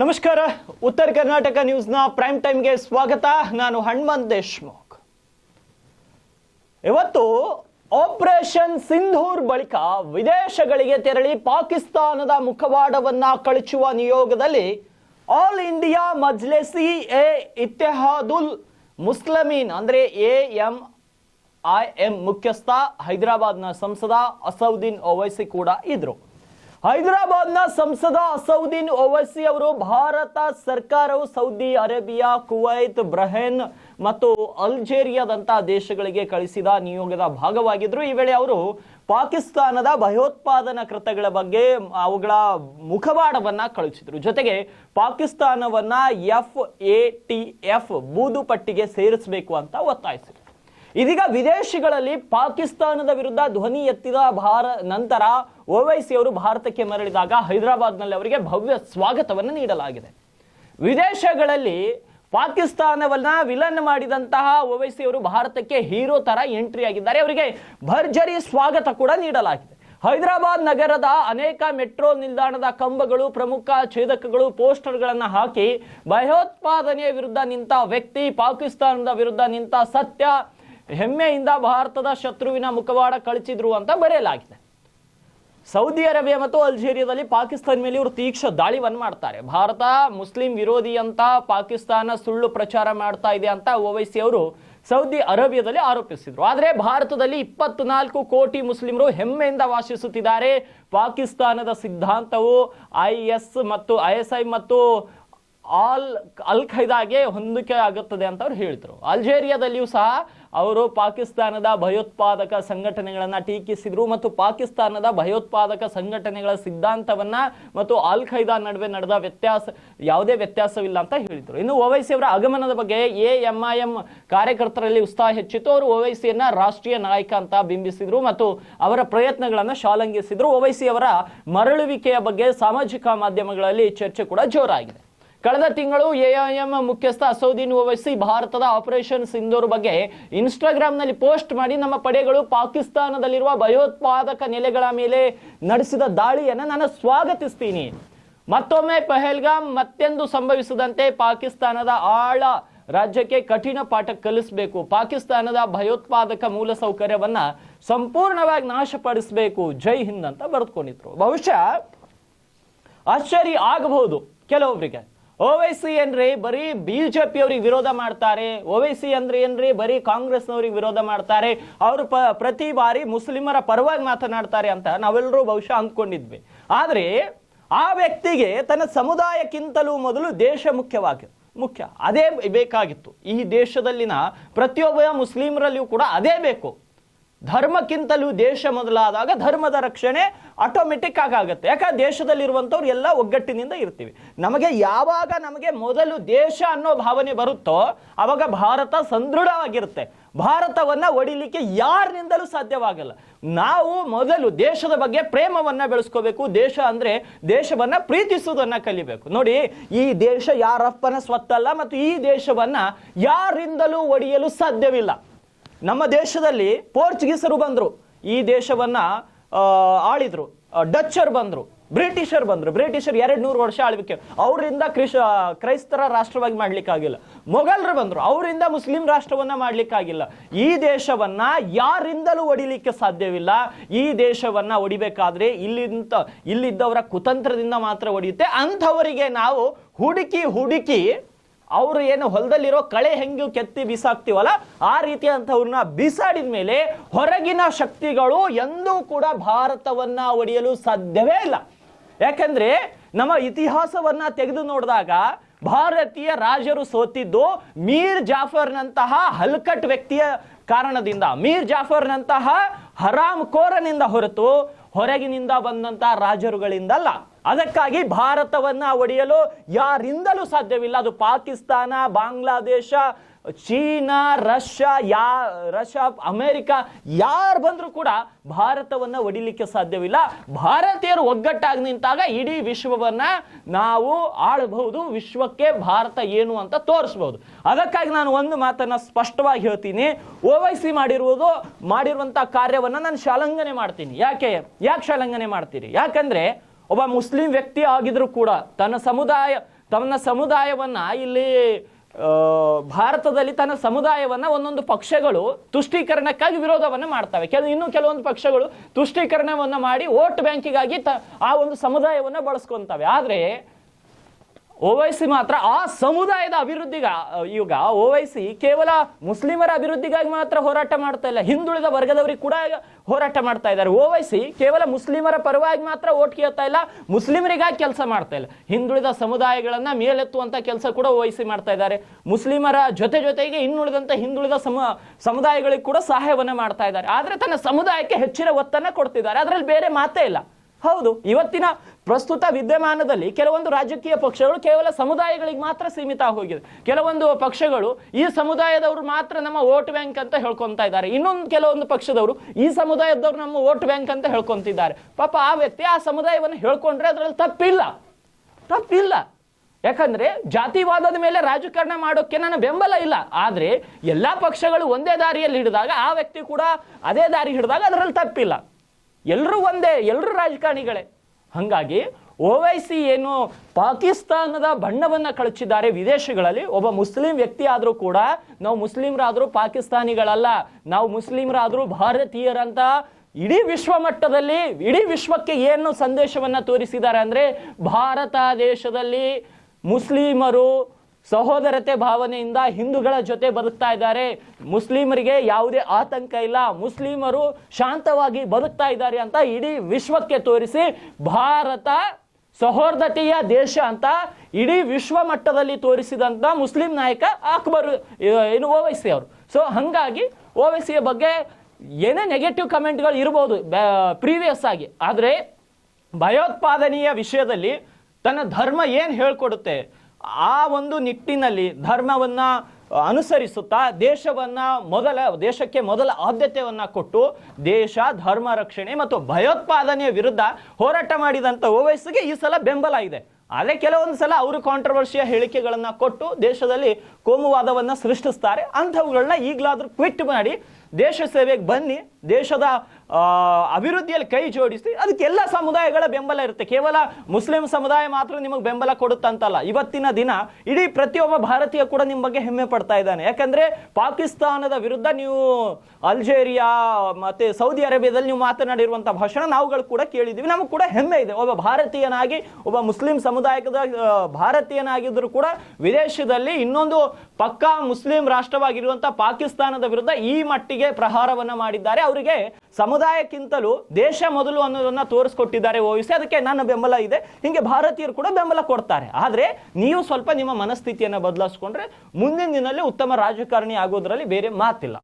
ನಮಸ್ಕಾರ. ಉತ್ತರ ಕರ್ನಾಟಕ ನ್ಯೂಸ್ನ ಪ್ರೈಮ್ ಟೈಮ್ಗೆ ಸ್ವಾಗತ. ನಾನು ಹನುಮಂತ್ ದೇಶ್ಮುಖ್. ಇವತ್ತು ಆಪರೇಷನ್ ಸಿಂಧೂರ್ ಬಳಿಕ ವಿದೇಶಗಳಿಗೆ ತೆರಳಿ ಪಾಕಿಸ್ತಾನದ ಮುಖವಾಡವನ್ನ ಕಳಚುವ ನಿಯೋಗದಲ್ಲಿ ಆಲ್ ಇಂಡಿಯಾ ಮಜ್ಲೆಸಿ ಎ ಇತ್ತೆಹಾದುಲ್ ಮುಸ್ಲಮೀನ್, ಅಂದ್ರೆ ಎ ಎಂ ಐ ಎಂ ಮುಖ್ಯಸ್ಥ ಹೈದರಾಬಾದ್ನ ಸಂಸದ ಅಸೌದ್ದೀನ್ ಓವೈಸಿ ಕೂಡ ಇದ್ರು. ಹೈದರಾಬಾದ್ನ ಸಂಸದ ಅಸೌದ್ದೀನ್ ಓವೈಸಿ ಅವರು ಭಾರತ ಸರ್ಕಾರವು ಸೌದಿ ಅರೇಬಿಯಾ, ಕುವೈತ್, ಬ್ರಹೇನ್ ಮತ್ತು ಅಲ್ಜೇರಿಯಾದಂತಹ ದೇಶಗಳಿಗೆ ಕಳಿಸಿದ ನಿಯೋಗದ ಭಾಗವಾಗಿದ್ರು. ಈ ವೇಳೆ ಅವರು ಪಾಕಿಸ್ತಾನದ ಭಯೋತ್ಪಾದನಾ ಕೃತ್ಯಗಳ ಬಗ್ಗೆ ಅವುಗಳ ಮುಖವಾಡವನ್ನ ಕಳುಹಿಸಿದ್ರು. ಜೊತೆಗೆ ಪಾಕಿಸ್ತಾನವನ್ನ ಎಫ್ ಎ ಟಿ ಎಫ್ ಬೂದು ಪಟ್ಟಿಗೆ ಸೇರಿಸಬೇಕು ಅಂತ ಒತ್ತಾಯಿಸಿದ್ರು. ಇದೀಗ ವಿದೇಶಿಗಳಲ್ಲಿ ಪಾಕಿಸ್ತಾನದ ವಿರುದ್ಧ ಧ್ವನಿ ಎತ್ತಿದ ಭಾರ ನಂತರ ಓವೈಸಿ ಅವರು ಭಾರತಕ್ಕೆ ಮರಳಿದಾಗ ಹೈದರಾಬಾದ್ನಲ್ಲಿ ಅವರಿಗೆ ಭವ್ಯ ಸ್ವಾಗತವನ್ನು ನೀಡಲಾಗಿದೆ. ವಿದೇಶಗಳಲ್ಲಿ ಪಾಕಿಸ್ತಾನವನ್ನ ವಿಲನ್ ಮಾಡಿದಂತಹ ಓವೈಸಿ ಅವರು ಭಾರತಕ್ಕೆ ಹೀರೋ ತರ ಎಂಟ್ರಿ ಆಗಿದ್ದಾರೆ. ಅವರಿಗೆ ಭರ್ಜರಿ ಸ್ವಾಗತ ಕೂಡ ನೀಡಲಾಗಿದೆ. ಹೈದರಾಬಾದ್ ನಗರದ ಅನೇಕ ಮೆಟ್ರೋ ನಿಲ್ದಾಣದ ಕಂಬಗಳು, ಪ್ರಮುಖ ಛೇದಕಗಳು, ಪೋಸ್ಟರ್ಗಳನ್ನು ಹಾಕಿ ಭಯೋತ್ಪಾದನೆಯ ವಿರುದ್ಧ ನಿಂತ ವ್ಯಕ್ತಿ, ಪಾಕಿಸ್ತಾನದ ವಿರುದ್ಧ ನಿಂತ ಸತ್ಯ, ಹೆಮ್ಮೆಯಿಂದ ಭಾರತದ ಶತ್ರುವಿನ ಮುಖವಾಡ ಕಳಚಿದ್ರು ಅಂತ ಬರೆಯಲಾಗಿದೆ. ಸೌದಿ ಅರೇಬಿಯಾ ಮತ್ತು ಅಲ್ಜೀರಿಯಾದಲ್ಲಿ ಪಾಕಿಸ್ತಾನ ಮೇಲೆ ಇವರು ತೀಕ್ಷ್ಣ ದಾಳಿವನ್ನು ಮಾಡ್ತಾರೆ. ಭಾರತ ಮುಸ್ಲಿಂ ವಿರೋಧಿ ಅಂತ ಪಾಕಿಸ್ತಾನ ಸುಳ್ಳು ಪ್ರಚಾರ ಮಾಡ್ತಾ ಇದೆ ಅಂತ ಓವೈಸಿ ಅವರು ಸೌದಿ ಅರೇಬಿಯಾದಲ್ಲಿ ಆರೋಪಿಸಿದ್ರು. ಆದರೆ ಭಾರತದಲ್ಲಿ ಇಪ್ಪತ್ನಾಲ್ಕು ಕೋಟಿ ಮುಸ್ಲಿಮರು ಹೆಮ್ಮೆಯಿಂದ ವಾಸಿಸುತ್ತಿದ್ದಾರೆ. ಪಾಕಿಸ್ತಾನದ ಸಿದ್ಧಾಂತವು ಐ ಎಸ್ ಮತ್ತು ಐ ಎಸ್ ಐ ಮತ್ತು ಆಲ್ ಅಲ್ ಖೈದಾಗೆ ಹೊಂದಿಕೆ ಆಗುತ್ತದೆ ಅಂತ ಅವ್ರು ಹೇಳಿದ್ರು ಅಲ್ಜೇರಿಯಾದಲ್ಲಿಯೂ ಸಹ ಅವರು ಪಾಕಿಸ್ತಾನದ ಭಯೋತ್ಪಾದಕ ಸಂಘಟನೆಗಳನ್ನ ಟೀಕಿಸಿದ್ರು ಮತ್ತು ಪಾಕಿಸ್ತಾನದ ಭಯೋತ್ಪಾದಕ ಸಂಘಟನೆಗಳ ಸಿದ್ಧಾಂತವನ್ನ ಮತ್ತು ಅಲ್ ಖೈದಾ ನಡುವೆ ನಡೆದ ವ್ಯತ್ಯಾಸ, ಯಾವುದೇ ವ್ಯತ್ಯಾಸವಿಲ್ಲ ಅಂತ ಹೇಳಿದ್ರು. ಇನ್ನು ಓವೈಸಿ ಅವರ ಆಗಮನದ ಬಗ್ಗೆ ಎ ಎಂ ಐ ಎಂ ಕಾರ್ಯಕರ್ತರಲ್ಲಿ ಉತ್ಸಾಹ ಹೆಚ್ಚಿತ್ತು. ಅವರು ಓವೈಸಿಯನ್ನು ರಾಷ್ಟ್ರೀಯ ನಾಯಕ ಅಂತ ಬಿಂಬಿಸಿದ್ರು ಮತ್ತು ಅವರ ಪ್ರಯತ್ನಗಳನ್ನು ಶಾಲಂಘಿಸಿದ್ರು ಓವೈಸಿ ಅವರ ಮರಳುವಿಕೆಯ ಬಗ್ಗೆ ಸಾಮಾಜಿಕ ಮಾಧ್ಯಮಗಳಲ್ಲಿ ಚರ್ಚೆ ಕೂಡ ಜೋರಾಗಿದೆ. ಕಳೆದ ತಿಂಗಳು ಎಐಎಂ ಮುಖ್ಯಸ್ಥ ಅಸೌದ್ದೀನ್ ಓವೈಸಿ ಭಾರತದ ಆಪರೇಷನ್ ಸಿಂಧೂರ್ ಬಗ್ಗೆ ಇನ್ಸ್ಟಾಗ್ರಾಮ್ನಲ್ಲಿ ಪೋಸ್ಟ್ ಮಾಡಿ ನಮ್ಮ ಪಡೆಗಳು ಪಾಕಿಸ್ತಾನದಲ್ಲಿರುವ ಭಯೋತ್ಪಾದಕ ನೆಲೆಗಳ ಮೇಲೆ ನಡೆಸಿದ ದಾಳಿಯನ್ನು ನಾನು ಸ್ವಾಗತಿಸ್ತೀನಿ. ಮತ್ತೊಮ್ಮೆ ಪಹಲ್ಗಾಮ್ ಮತ್ತೆಂದು ಸಂಭವಿಸದಂತೆ ಪಾಕಿಸ್ತಾನದ ಆಳ ರಾಜ್ಯಕ್ಕೆ ಕಠಿಣ ಪಾಠ ಕಲಿಸಬೇಕು. ಪಾಕಿಸ್ತಾನದ ಭಯೋತ್ಪಾದಕ ಮೂಲಸೌಕರ್ಯವನ್ನ ಸಂಪೂರ್ಣವಾಗಿ ನಾಶಪಡಿಸಬೇಕು. ಜೈ ಹಿಂದ್ ಅಂತ ಬರೆದುಕೊಂಡಿದ್ರು. ಬಹುಶಃ ಆಶ್ಚರ್ಯ ಆಗಬಹುದು ಕೆಲವೊಬ್ಬರಿಗೆ ಓವೈಸಿ ಅಂದ್ರೆ ಬರೀ ಬಿಜೆಪಿ ಅವ್ರಿಗೆ ವಿರೋಧ ಮಾಡ್ತಾರೆ. ಓವೈಸಿ ಅಂದ್ರೆ ಏನ್ರಿ? ಬರೀ ಕಾಂಗ್ರೆಸ್ನವ್ರಿಗೆ ವಿರೋಧ ಮಾಡ್ತಾರೆ. ಅವರು ಪ್ರತಿ ಬಾರಿ ಮುಸ್ಲಿಮರ ಪರವಾಗಿ ಮಾತನಾಡ್ತಾರೆ ಅಂತ ನಾವೆಲ್ಲರೂ ಬಹುಶಃ ಅಂದ್ಕೊಂಡಿದ್ವಿ. ಆದ್ರೆ ಆ ವ್ಯಕ್ತಿಗೆ ತನ್ನ ಸಮುದಾಯಕ್ಕಿಂತಲೂ ಮೊದಲು ದೇಶ ಮುಖ್ಯವಾಗಿ, ಮುಖ್ಯ, ಅದೇ ಬೇಕಾಗಿತ್ತು. ಈ ದೇಶದಲ್ಲಿನ ಪ್ರತಿಯೊಬ್ಬ ಮುಸ್ಲಿಮರಲ್ಲಿಯೂ ಕೂಡ ಅದೇ ಬೇಕು. ಧರ್ಮಕ್ಕಿಂತಲೂ ದೇಶ ಮೊದಲಾದಾಗ ಧರ್ಮದ ರಕ್ಷಣೆ ಆಟೋಮೆಟಿಕ್ ಆಗುತ್ತೆ. ಯಾಕಂದ್ರೆ ದೇಶದಲ್ಲಿರುವಂಥವ್ರು ಎಲ್ಲ ಒಗ್ಗಟ್ಟಿನಿಂದ ಇರ್ತೀವಿ. ನಮಗೆ ಯಾವಾಗ ನಮಗೆ ಮೊದಲು ದೇಶ ಅನ್ನೋ ಭಾವನೆ ಬರುತ್ತೋ ಅವಾಗ ಭಾರತ ಸದೃಢವಾಗಿರುತ್ತೆ. ಭಾರತವನ್ನ ಒಡಿಲಿಕ್ಕೆ ಯಾರಿನಿಂದಲೂ ಸಾಧ್ಯವಾಗಲ್ಲ. ನಾವು ಮೊದಲು ದೇಶದ ಬಗ್ಗೆ ಪ್ರೇಮವನ್ನ ಬೆಳೆಸ್ಕೋಬೇಕು. ದೇಶ ಅಂದ್ರೆ ದೇಶವನ್ನ ಪ್ರೀತಿಸುವುದನ್ನ ಕಲಿಬೇಕು. ನೋಡಿ, ಈ ದೇಶ ಯಾರಪ್ಪನ ಸ್ವತ್ತಲ್ಲ ಮತ್ತು ಈ ದೇಶವನ್ನ ಯಾರಿಂದಲೂ ಒಡೆಯಲು ಸಾಧ್ಯವಿಲ್ಲ. ನಮ್ಮ ದೇಶದಲ್ಲಿ ಪೋರ್ಚುಗೀಸರು ಬಂದರು. ಈ ದೇಶವನ್ನ ಆಳಿದ್ರು. ಡಚ್ಚರ್ ಬಂದರು. ಬ್ರಿಟಿಷರ್ ಬಂದರು. ಬ್ರಿಟಿಷರ್ ಎರಡು ನೂರು ವರ್ಷ ಆಳ್ಬೇಕು ಅವರಿಂದ ಕ್ರಿಶ ಕ್ರೈಸ್ತರ ರಾಷ್ಟ್ರವಾಗಿ ಮಾಡ್ಲಿಕ್ಕಾಗಿಲ್ಲ. ಮೊಘಲರು ಬಂದರು. ಅವರಿಂದ ಮುಸ್ಲಿಂ ರಾಷ್ಟ್ರವನ್ನ ಮಾಡ್ಲಿಕ್ಕಾಗಿಲ್ಲ. ಈ ದೇಶವನ್ನ ಯಾರಿಂದಲೂ ಒಡಿಲಿಕ್ಕೆ ಸಾಧ್ಯವಿಲ್ಲ. ಈ ದೇಶವನ್ನ ಒಡಿಬೇಕಾದ್ರೆ ಇಲ್ಲಿಂದ ಇಲ್ಲಿದ್ದವರ ಕುತಂತ್ರದಿಂದ ಮಾತ್ರ ಒಡೆಯುತ್ತೆ. ಅಂಥವರಿಗೆ ನಾವು ಹುಡುಕಿ ಹುಡುಕಿ ಅವರು ಏನು ಹೊಲದಲ್ಲಿರೋ ಕಳೆ ಹೆಂಗೆ ಕೆತ್ತಿ ಬಿಸಾಕ್ತಿವಲ್ಲ, ಆ ರೀತಿಯಂಥವ್ರನ್ನ ಬಿಸಾಡಿದ ಮೇಲೆ ಹೊರಗಿನ ಶಕ್ತಿಗಳು ಎಂದೂ ಕೂಡ ಭಾರತವನ್ನ ಒಡೆಯಲು ಸಾಧ್ಯವೇ ಇಲ್ಲ. ಯಾಕಂದ್ರೆ ನಮ್ಮ ಇತಿಹಾಸವನ್ನ ತೆಗೆದು ನೋಡಿದಾಗ ಭಾರತೀಯ ರಾಜರು ಸೋತಿದ್ದು ಮೀರ್ ಜಾಫರ್ನಂತಹ ಹಲ್ಕಟ್ ವ್ಯಕ್ತಿಯ ಕಾರಣದಿಂದ. ಮೀರ್ ಜಾಫರ್ನಂತಹ ಹರಾಮ್ ಕೋರನಿಂದ ಹೊರತು ಹೊರಗಿನಿಂದ ಬಂದಂತಹ ರಾಜರುಗಳಿಂದಲ್ಲ. ಅದಕ್ಕಾಗಿ ಭಾರತವನ್ನ ಒಡೆಯಲು ಯಾರಿಂದಲೂ ಸಾಧ್ಯವಿಲ್ಲ. ಅದು ಪಾಕಿಸ್ತಾನ, ಬಾಂಗ್ಲಾದೇಶ, ಚೀನಾ, ರಷ್ಯಾ, ಯಾ, ರಷ್ಯಾ, ಅಮೇರಿಕಾ, ಯಾರು ಬಂದರೂ ಕೂಡ ಭಾರತವನ್ನ ಒಡಿಲಿಕ್ಕೆ ಸಾಧ್ಯವಿಲ್ಲ. ಭಾರತೀಯರು ಒಗ್ಗಟ್ಟಾಗಿ ನಿಂತಾಗ ಇಡೀ ವಿಶ್ವವನ್ನ ನಾವು ಆಳಬಹುದು. ವಿಶ್ವಕ್ಕೆ ಭಾರತ ಏನು ಅಂತ ತೋರಿಸಬಹುದು. ಅದಕ್ಕಾಗಿ ನಾನು ಒಂದು ಮಾತನ್ನ ಸ್ಪಷ್ಟವಾಗಿ ಹೇಳ್ತೀನಿ. ಓವೈಸಿ ಮಾಡಿರುವುದು ಮಾಡಿರುವಂಥ ಕಾರ್ಯವನ್ನ ನಾನು ಶಾಲಂಘನೆ ಮಾಡ್ತೀನಿ. ಯಾಕೆ? ಯಾಕೆ ಶಾಲಂಘನೆ ಮಾಡ್ತೀರಿ? ಯಾಕಂದ್ರೆ ಒಬ್ಬ ಮುಸ್ಲಿಂ ವ್ಯಕ್ತಿ ಆಗಿದ್ರು ಕೂಡ ತನ್ನ ಸಮುದಾಯ, ತನ್ನ ಸಮುದಾಯವನ್ನ ಇಲ್ಲಿ ಭಾರತದಲ್ಲಿ ತನ್ನ ಸಮುದಾಯವನ್ನ ಒಂದೊಂದು ಪಕ್ಷಗಳು ತುಷ್ಟೀಕರಣಕ್ಕಾಗಿ ವಿರೋಧವನ್ನು ಮಾಡ್ತವೆ. ಕೆಲ, ಇನ್ನು ಕೆಲವೊಂದು ಪಕ್ಷಗಳು ತುಷ್ಟೀಕರಣವನ್ನು ಮಾಡಿ ವೋಟ್ ಬ್ಯಾಂಕಿಗಾಗಿ ತ, ಆ ಒಂದು ಸಮುದಾಯವನ್ನು ಬಳಸ್ಕೊಂತವೆ. ಆದ್ರೆ ಓವೈಸಿ ಮಾತ್ರ ಆ ಸಮುದಾಯದ ಅಭಿವೃದ್ಧಿಗ ಈಗ ಓವೈಸಿ ಕೇವಲ ಮುಸ್ಲಿಮರ ಅಭಿವೃದ್ಧಿಗಾಗಿ ಮಾತ್ರ ಹೋರಾಟ ಮಾಡ್ತಾ ಇಲ್ಲ. ಹಿಂದುಳಿದ ವರ್ಗದವರಿಗೆ ಕೂಡ ಹೋರಾಟ ಮಾಡ್ತಾ ಇದ್ದಾರೆ. ಓವೈಸಿ ಕೇವಲ ಮುಸ್ಲಿಮರ ಪರವಾಗಿ ಮಾತ್ರ ಓಟ್ ಕೇಳ್ತಾ ಇಲ್ಲ, ಮುಸ್ಲಿಮರಿಗಾಗಿ ಕೆಲಸ ಮಾಡ್ತಾ ಇಲ್ಲ. ಹಿಂದುಳಿದ ಸಮುದಾಯಗಳನ್ನ ಮೇಲೆತ್ತುವಂತ ಕೆಲಸ ಕೂಡ ಓವೈಸಿ ಮಾಡ್ತಾ ಇದ್ದಾರೆ. ಮುಸ್ಲಿಮರ ಜೊತೆ ಜೊತೆಗೆ ಇನ್ನುಳಿದಂತ ಹಿಂದುಳಿದ ಸಮ, ಸಮುದಾಯಗಳಿಗೆ ಕೂಡ ಸಹಾಯವನ್ನ ಮಾಡ್ತಾ ಇದ್ದಾರೆ. ಆದ್ರೆ ತನ್ನ ಸಮುದಾಯಕ್ಕೆ ಹೆಚ್ಚಿನ ಒತ್ತನ್ನ ಕೊಡ್ತಿದ್ದಾರೆ. ಅದರಲ್ಲಿ ಬೇರೆ ಮಾತೇ ಇಲ್ಲ. ಹೌದು, ಇವತ್ತಿನ ಪ್ರಸ್ತುತ ವಿದ್ಯಮಾನದಲ್ಲಿ ಕೆಲವೊಂದು ರಾಜಕೀಯ ಪಕ್ಷಗಳು ಕೇವಲ ಸಮುದಾಯಗಳಿಗೆ ಮಾತ್ರ ಸೀಮಿತ ಹೋಗಿದೆ ಕೆಲವೊಂದು ಪಕ್ಷಗಳು ಈ ಸಮುದಾಯದವರು ಮಾತ್ರ ನಮ್ಮ ವೋಟ್ ಬ್ಯಾಂಕ್ ಅಂತ ಹೇಳ್ಕೊತಾ ಇದ್ದಾರೆ. ಇನ್ನೊಂದು ಕೆಲವೊಂದು ಪಕ್ಷದವರು ಈ ಸಮುದಾಯದವರು ನಮ್ಮ ವೋಟ್ ಬ್ಯಾಂಕ್ ಅಂತ ಹೇಳ್ಕೊಂತಿದ್ದಾರೆ. ಪಾಪ ಆ ವ್ಯಕ್ತಿ ಆ ಸಮುದಾಯವನ್ನು ಹೇಳ್ಕೊಂಡ್ರೆ ಅದರಲ್ಲಿ ತಪ್ಪಿಲ್ಲ. ತಪ್ಪಿಲ್ಲ. ಯಾಕಂದ್ರೆ ಜಾತಿವಾದದ ಮೇಲೆ ರಾಜಕಾರಣ ಮಾಡೋಕೆ ನನ್ನ ಬೆಂಬಲ ಇಲ್ಲ. ಆದ್ರೆ ಎಲ್ಲಾ ಪಕ್ಷಗಳು ಒಂದೇ ದಾರಿಯಲ್ಲಿ ಹಿಡಿದಾಗ ಆ ವ್ಯಕ್ತಿ ಕೂಡ ಅದೇ ದಾರಿ ಹಿಡಿದಾಗ ಅದರಲ್ಲಿ ತಪ್ಪಿಲ್ಲ. ಎಲ್ಲರೂ ಒಂದೇ ಎಲ್ಲರೂ ರಾಜಕಾರಣಿಗಳೇ. ಹಾಗಾಗಿ ಓವೈಸಿ ಏನು ಪಾಕಿಸ್ತಾನದ ಬಣ್ಣವನ್ನು ಕಳಚಿದ್ದಾರೆ ವಿದೇಶಗಳಲ್ಲಿ, ಒಬ್ಬ ಮುಸ್ಲಿಂ ವ್ಯಕ್ತಿ ಆದರೂ ಕೂಡ, ನಾವು ಮುಸ್ಲಿಮರಾದರೂ ಪಾಕಿಸ್ತಾನಿಗಳಲ್ಲ, ನಾವು ಮುಸ್ಲಿಮರಾದರೂ ಭಾರತೀಯರಂತ ಇಡೀ ವಿಶ್ವ ಮಟ್ಟದಲ್ಲಿ ಇಡೀ ವಿಶ್ವಕ್ಕೆ ಏನು ಸಂದೇಶವನ್ನು ತೋರಿಸಿದ್ದಾರೆ ಅಂದರೆ, ಭಾರತ ದೇಶದಲ್ಲಿ ಮುಸ್ಲಿಮರು ಸಹೋದರತೆ ಭಾವನೆಯಿಂದ ಹಿಂದೂಗಳ ಜೊತೆ ಬದುಕ್ತಾ ಇದ್ದಾರೆ. ಮುಸ್ಲಿಮರಿಗೆ ಯಾವುದೇ ಆತಂಕ ಇಲ್ಲ. ಮುಸ್ಲಿಮರು ಶಾಂತವಾಗಿ ಬದುಕ್ತಾ ಇದ್ದಾರೆ ಅಂತ ಇಡೀ ವಿಶ್ವಕ್ಕೆ ತೋರಿಸಿ ಭಾರತ ಸಹೋದರತೆಯ ದೇಶ ಅಂತ ಇಡೀ ವಿಶ್ವ ಮಟ್ಟದಲ್ಲಿ ತೋರಿಸಿದಂತ ಮುಸ್ಲಿಂ ನಾಯಕ ಅಕ್ಬರ್ ಏನು ಓವೈಸಿ ಅವರು. ಸೊ ಹಂಗಾಗಿ ಓವೈಸಿಯ ಬಗ್ಗೆ ಏನೇ ನೆಗೆಟಿವ್ ಕಮೆಂಟ್ಗಳು ಇರ್ಬೋದು ಪ್ರೀವಿಯಸ್ ಆಗಿ. ಆದರೆ ಭಯೋತ್ಪಾದನೆಯ ವಿಷಯದಲ್ಲಿ ತನ್ನ ಧರ್ಮ ಏನು ಹೇಳ್ಕೊಡುತ್ತೆ? ಆ ಒಂದು ನಿಟ್ಟಿನಲ್ಲಿ ಧರ್ಮವನ್ನ ಅನುಸರಿಸುತ್ತಾ ದೇಶವನ್ನ ಮೊದಲ, ದೇಶಕ್ಕೆ ಮೊದಲ ಆದ್ಯತೆಯನ್ನ ಕೊಟ್ಟು ದೇಶ, ಧರ್ಮ ರಕ್ಷಣೆ ಮತ್ತು ಭಯೋತ್ಪಾದನೆಯ ವಿರುದ್ಧ ಹೋರಾಟ ಮಾಡಿದಂತ ಓವೈಸಿಗೆ ಈ ಸಲ ಬೆಂಬಲ ಇದೆ. ಆದರೆ ಕೆಲವೊಂದು ಸಲ ಅವರು ಕಾಂಟ್ರವರ್ಷಿಯ ಹೇಳಿಕೆಗಳನ್ನು ಕೊಟ್ಟು ದೇಶದಲ್ಲಿ ಕೋಮುವಾದವನ್ನ ಸೃಷ್ಟಿಸ್ತಾರೆ. ಅಂಥವುಗಳನ್ನ ಈಗಲಾದರೂ ಕ್ವಿಟ್ ಮಾಡಿ ದೇಶ ಸೇವೆಗೆ ಬನ್ನಿ. ದೇಶದ ಅಭಿವೃದ್ಧಿಯಲ್ಲಿ ಕೈ ಜೋಡಿಸಿ ಅದಕ್ಕೆಲ್ಲ ಸಮುದಾಯಗಳ ಬೆಂಬಲ ಇರುತ್ತೆ. ಕೇವಲ ಮುಸ್ಲಿಂ ಸಮುದಾಯ ಮಾತ್ರ ನಿಮಗೆ ಬೆಂಬಲ ಕೊಡುತ್ತಂತಲ್ಲ. ಇವತ್ತಿನ ದಿನ ಇಡೀ ಪ್ರತಿಯೊಬ್ಬ ಭಾರತೀಯ ಕೂಡ ನಿಮ್ಮ ಬಗ್ಗೆ ಹೆಮ್ಮೆ ಪಡ್ತಾ ಇದ್ದಾನೆ. ಯಾಕಂದ್ರೆ ಪಾಕಿಸ್ತಾನದ ವಿರುದ್ಧ ನೀವು ಅಲ್ಜೇರಿಯಾ, ಮತ್ತೆ ಸೌದಿ ಅರೇಬಿಯಾದಲ್ಲಿ ನೀವು ಮಾತನಾಡಿರುವಂತ ಭಾಷಣ ನಾವುಗಳು ಕೂಡ ಕೇಳಿದ್ದೀವಿ. ನಮಗೆ ಕೂಡ ಹೆಮ್ಮೆ ಇದೆ. ಒಬ್ಬ ಭಾರತೀಯನಾಗಿ, ಒಬ್ಬ ಮುಸ್ಲಿಂ ಸಮುದಾಯದ ಭಾರತೀಯನಾಗಿದ್ದರೂ ಕೂಡ ವಿದೇಶದಲ್ಲಿ ಇನ್ನೊಂದು ಪಕ್ಕಾ ಮುಸ್ಲಿಂ ರಾಷ್ಟ್ರವಾಗಿರುವಂತ ಪಾಕಿಸ್ತಾನದ ವಿರುದ್ಧ ಈ ಮಟ್ಟಿಗೆ ಪ್ರಹಾರವನ್ನು ಮಾಡಿದ್ದಾರೆ. ಅವರಿಗೆ ಸಮುದಾಯಕ್ಕಿಂತಲೂ ದೇಶ ಮೊದಲು ಅನ್ನೋದನ್ನ ತೋರಿಸ್ಕೊಟ್ಟಿದ್ದಾರೆ ಓವಿಸಿ ಅದಕ್ಕೆ ನನ್ನ ಬೆಂಬಲ ಇದೆ. ಹಿಂಗೆ ಭಾರತೀಯರು ಕೂಡ ಬೆಂಬಲ ಕೊಡ್ತಾರೆ. ಆದ್ರೆ ನೀವು ಸ್ವಲ್ಪ ನಿಮ್ಮ ಮನಸ್ಥಿತಿಯನ್ನ ಬದಲಾಯಿಸ್ಕೊಂಡ್ರೆ ಮುಂದಿನ ದಿನದಲ್ಲಿ ಉತ್ತಮ ರಾಜಕಾರಣಿ ಆಗೋದ್ರಲ್ಲಿ ಬೇರೆ ಮಾತಿಲ್ಲ.